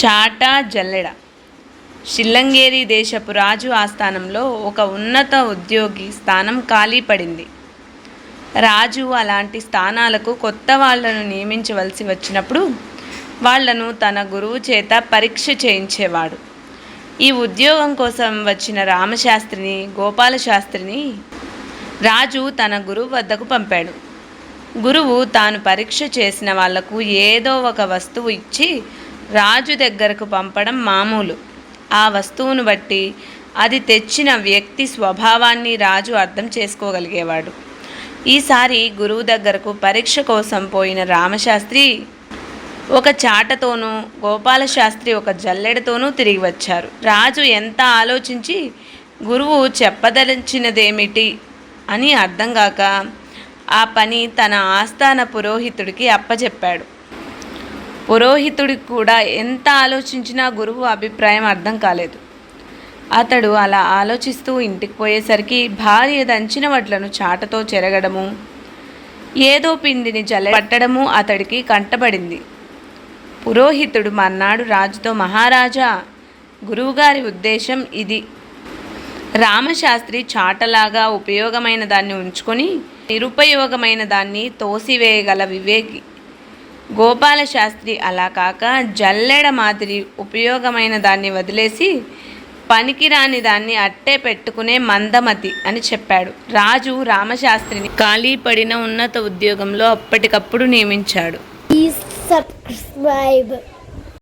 చాటా జల్లెడ. షిల్లంగేరి దేశపు రాజు ఆస్థానంలో ఒక ఉన్నత ఉద్యోగి స్థానం ఖాళీ పడింది. రాజు అలాంటి స్థానాలకు కొత్త వాళ్ళను నియమించవలసి వచ్చినప్పుడు వాళ్ళను తన గురువు చేత పరీక్ష చేయించేవాడు. ఈ ఉద్యోగం కోసం వచ్చిన రామశాస్త్రిని గోపాలశాస్త్రిని రాజు తన గురువు వద్దకు పంపాడు. గురువు తాను పరీక్ష చేసిన వాళ్ళకు ఏదో ఒక వస్తువు ఇచ్చి రాజు దగ్గరకు పంపడం మామూలు. ఆ వస్తువును బట్టి అది తెచ్చిన వ్యక్తి స్వభావాన్ని రాజు అర్థం చేసుకోగలిగేవాడు. ఈసారి గురువు దగ్గరకు పరీక్ష కోసం పోయిన రామశాస్త్రి ఒక చాటతోనూ గోపాలశాస్త్రి ఒక జల్లెడతోనూ తిరిగి వచ్చారు. రాజు ఎంత ఆలోచించి గురువు చెప్పదలిచినదేమిటి అని అర్థం కాక ఆ పని తన ఆస్థాన పురోహితుడికి అప్పచెప్పాడు పురోహితుడికి కూడా ఎంత ఆలోచించినా గురువు అభిప్రాయం అర్థం కాలేదు. అతడు అలా ఆలోచిస్తూ ఇంటికి పోయేసరికి భార్య దంచిన వడ్లను చాటతో చెరగడము ఏదో పిండిని జల్ల పట్టడము అతడికి కంటబడింది పురోహితుడు మర్నాడు రాజుతో మహారాజా గురువుగారి ఉద్దేశం ఇది. రామశాస్త్రి చాటలాగా ఉపయోగమైన దాన్ని ఉంచుకొని నిరుపయోగమైన దాన్ని తోసివేయగల వివేకి గోపాల శాస్త్రి అలా కాక జల్లెడ మాదిరి ఉపయోగమైన దాన్ని వదిలేసి పనికిరాని దాన్ని అట్టే పెట్టుకునే మందమతి అని చెప్పాడు రాజు రామశాస్త్రిని ఖాళీ పడిన ఉన్నత ఉద్యోగంలో అప్పటికప్పుడు నియమించాడు Please.